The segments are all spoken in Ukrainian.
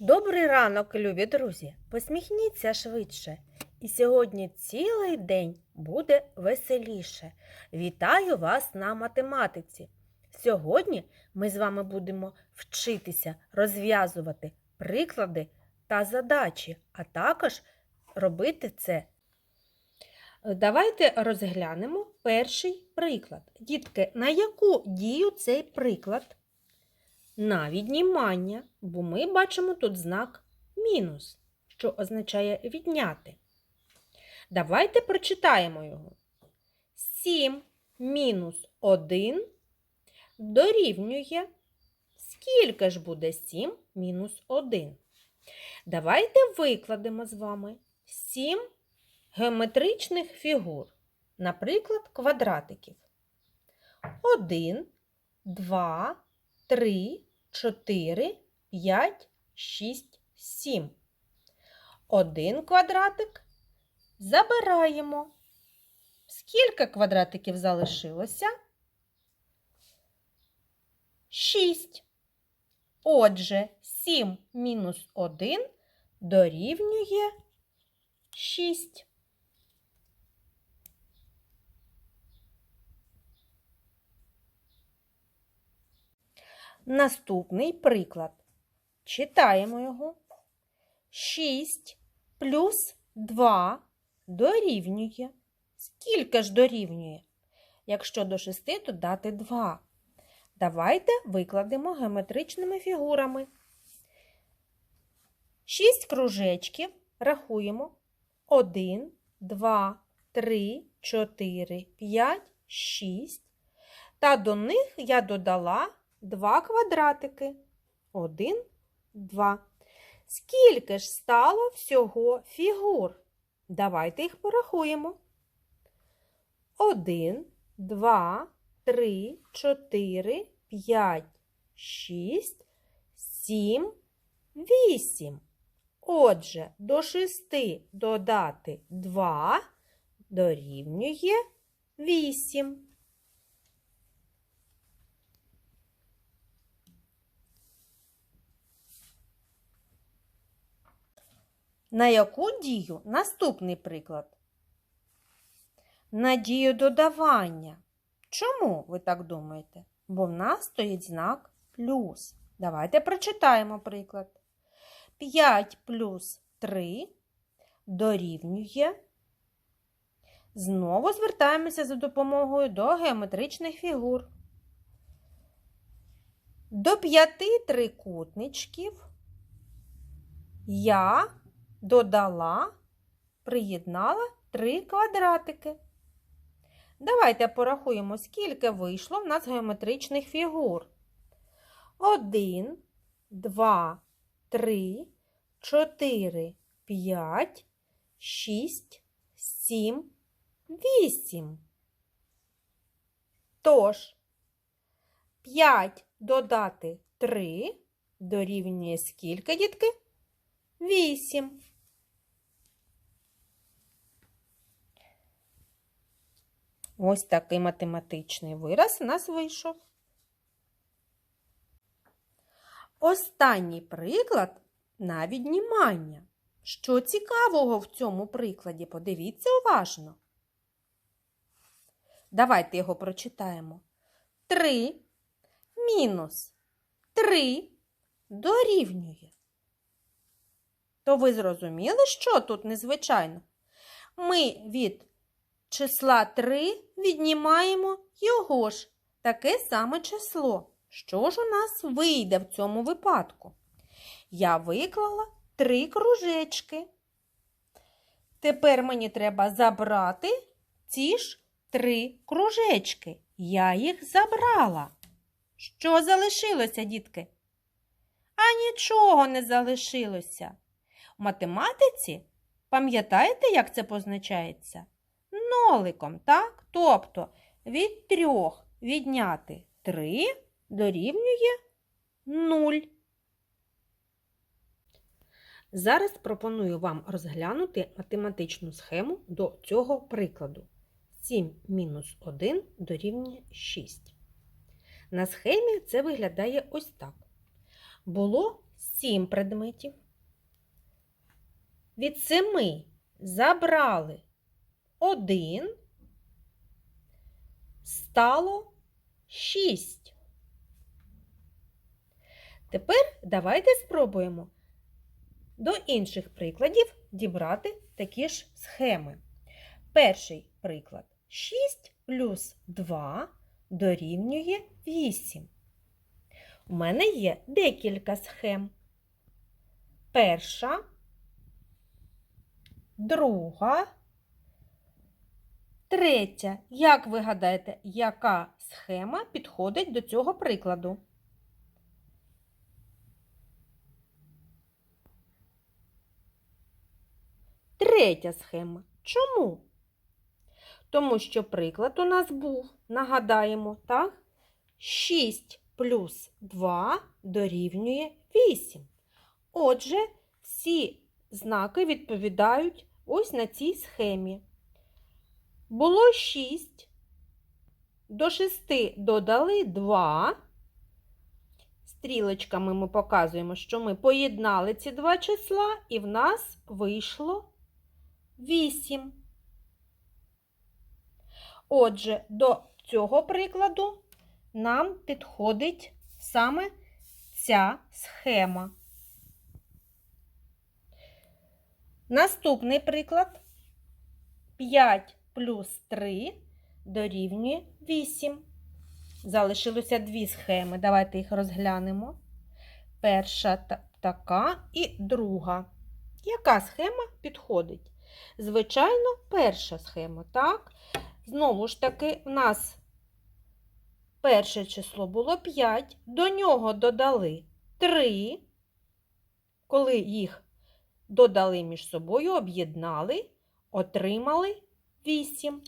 Добрий ранок, любі друзі! Посміхніться швидше. І сьогодні цілий день буде веселіше. Вітаю вас на математиці. Сьогодні ми з вами будемо вчитися розв'язувати приклади та задачі, а також робити це. Давайте розглянемо перший приклад. Дітки, на яку дію цей приклад? На віднімання, бо ми бачимо тут знак мінус, що означає відняти. Давайте прочитаємо його. 7 мінус 1 дорівнює. Скільки ж буде 7 мінус 1? Давайте викладемо з вами 7 геометричних фігур, наприклад, квадратиків. 1, 2, 3, 4, 5, 6, 7. Один квадратик забираємо. Скільки квадратиків залишилося? 6. Отже, 7 мінус 1 дорівнює 6. Наступний приклад. Читаємо його. 6 плюс 2 дорівнює. Скільки ж дорівнює? Якщо до 6 додати 2. Давайте викладемо геометричними фігурами. 6 кружечків рахуємо. 1, 2, 3, 4, 5, 6. Та до них я додала Два квадратики. Один, два. Скільки ж стало всього фігур? Давайте їх порахуємо. Один, два, три, чотири, п'ять, шість, сім, вісім. Отже, до шести додати два дорівнює вісім. На яку дію наступний приклад? На дію додавання. Чому ви так думаєте? Бо в нас стоїть знак плюс. Давайте прочитаємо приклад. 5 плюс 3 дорівнює. Знову звертаємося за допомогою до геометричних фігур. До п'яти трикутничків я додала, приєднала три квадратики. Давайте порахуємо, скільки вийшло в нас геометричних фігур. Один, два, три, чотири, п'ять, шість, сім, вісім. Тож, 5 додати 3 дорівнює скільки, дітки? 8. Ось такий математичний вираз у нас вийшов. Останній приклад на віднімання. Що цікавого в цьому прикладі? Подивіться уважно. Давайте його прочитаємо. 3 мінус 3 дорівнює. То ви зрозуміли, що тут незвичайно? Ми від числа 3 віднімаємо його ж таке саме число. Що ж у нас вийде в цьому випадку? Я виклала три кружечки. Тепер мені треба забрати ці ж три кружечки. Я їх забрала. Що залишилося, дітки? А нічого не залишилося. У математиці, пам'ятаєте, як це позначається? Ноликом, так? Тобто від трьох відняти 3 дорівнює 0. Зараз пропоную вам розглянути математичну схему до цього прикладу. 7 мінус 1 дорівнює 6. На схемі це виглядає ось так. Було сім предметів. Від семи забрали один, стало шість. Тепер давайте спробуємо до інших прикладів дібрати такі ж схеми. Перший приклад. 6 плюс 2 дорівнює 8. У мене є декілька схем. Перша, друга, третя. Як ви гадаєте, яка схема підходить до цього прикладу? Третя схема. Чому? Тому що приклад у нас був, нагадаємо, так? 6 плюс 2 дорівнює 8. Отже, всі знаки відповідають ось на цій схемі. Було 6, до 6 додали 2. Стрілочками ми показуємо, що ми поєднали ці два числа, і в нас вийшло 8. Отже, до цього прикладу нам підходить саме ця схема. Наступний приклад 5 плюс 3 дорівнює 8. Залишилося дві схеми. Давайте їх розглянемо. Перша така і друга. Яка схема підходить? Звичайно, перша схема, так? Знову ж таки, в нас перше число було 5, до нього додали 3. Коли їх додали між собою, об'єднали, отримали 8.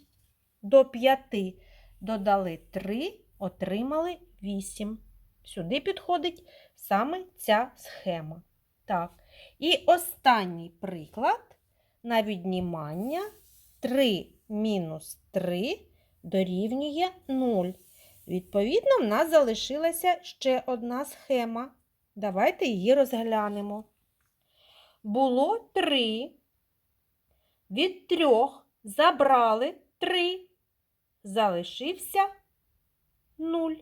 До 5 додали 3, отримали 8. Сюди підходить саме ця схема. Так. І останній приклад на віднімання 3 мінус 3 дорівнює 0. Відповідно, в нас залишилася ще одна схема. Давайте її розглянемо. Було 3. Від 3 забрали 3. Залишився 0.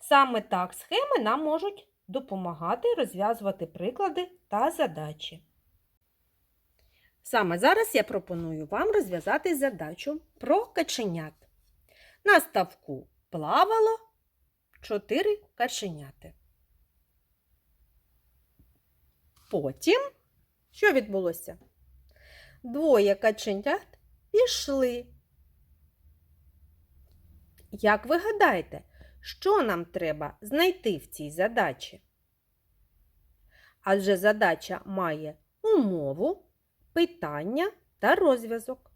Саме так схеми нам можуть допомагати розв'язувати приклади та задачі. Саме зараз я пропоную вам розв'язати задачу про каченят. На ставку плавало 4 каченяти. Потім, що відбулося? Двоє каченят пішли. Як ви гадаєте, що нам треба знайти в цій задачі? Адже задача має умову, питання та розв'язок.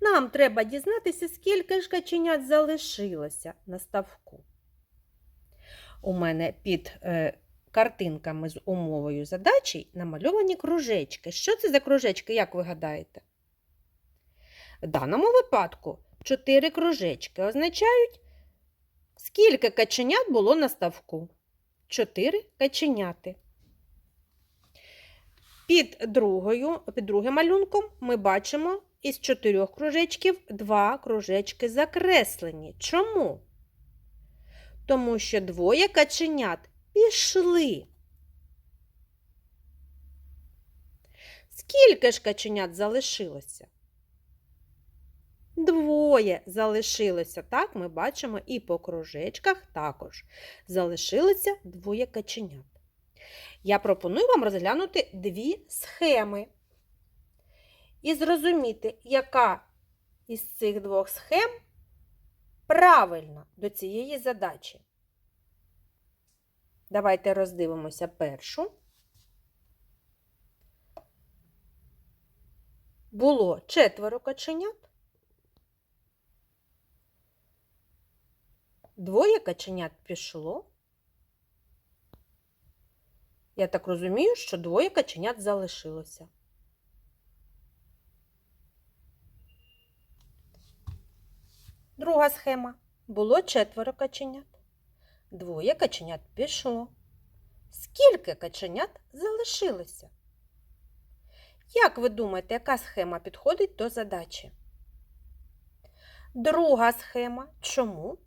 Нам треба дізнатися, скільки ж каченят залишилося на ставку. У мене під е, картинками з умовою задачі намальовані кружечки. Що це за кружечки, як ви гадаєте? В даному випадку чотири кружечки означають, скільки каченят було на ставку. Чотири каченяти. Під, другою, під другим малюнком ми бачимо із чотирьох кружечків два кружечки закреслені. Чому? Тому що двоє каченят пішли. Скільки ж каченят залишилося? Двоє залишилося, так, ми бачимо і по кружечках також. Залишилося двоє каченят. Я пропоную вам розглянути дві схеми і зрозуміти, яка із цих двох схем правильна до цієї задачі. Давайте роздивимося першу. Було четверо каченят. Двоє каченят пішло. Я так розумію, що двоє каченят залишилося. Друга схема. Було четверо каченят. Двоє каченят пішло. Скільки каченят залишилося? Як ви думаєте, яка схема підходить до задачі? Друга схема. Чому?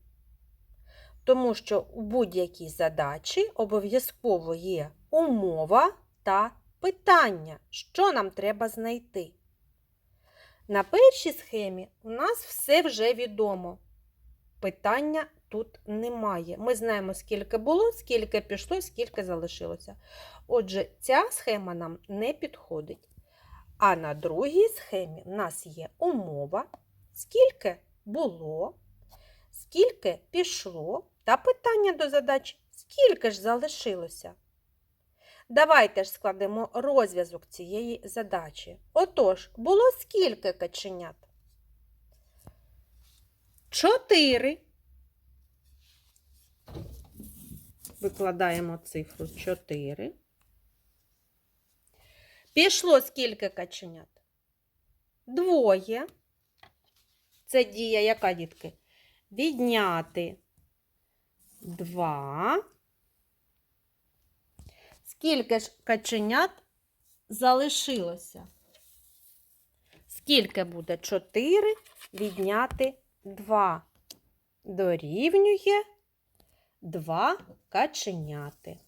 Тому що у будь-якій задачі обов'язково є умова та питання, що нам треба знайти. На першій схемі у нас все вже відомо. Питання тут немає. Ми знаємо, скільки було, скільки пішло, скільки залишилося. Отже, ця схема нам не підходить. А на другій схемі в нас є умова, скільки було, скільки пішло, та питання до задачі, скільки ж залишилося. Давайте ж складемо розв'язок цієї задачі. Отож, було скільки каченят? Чотири. Викладаємо цифру 4. Пішло скільки каченят? Двоє. Це дія яка, дітки? Відняти 2. Скільки ж каченят залишилося? Скільки буде 4 відняти 2? Дорівнює 2 каченяти.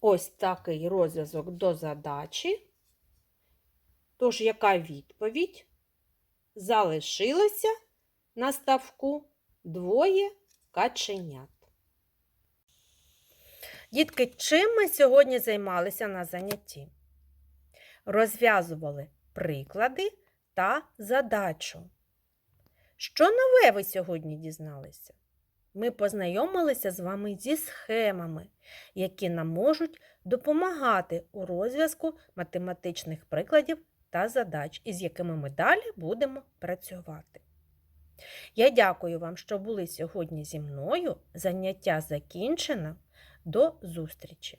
Ось такий розв'язок до задачі. Тож, яка відповідь? Залишилося на ставку двоє каченят. Дітки, чим ми сьогодні займалися на занятті? Розв'язували приклади та задачу. Що нове ви сьогодні дізналися? Ми познайомилися з вами зі схемами, які нам можуть допомагати у розв'язку математичних прикладів та задач, із якими ми далі будемо працювати. Я дякую вам, що були сьогодні зі мною. Заняття закінчено. До зустрічі!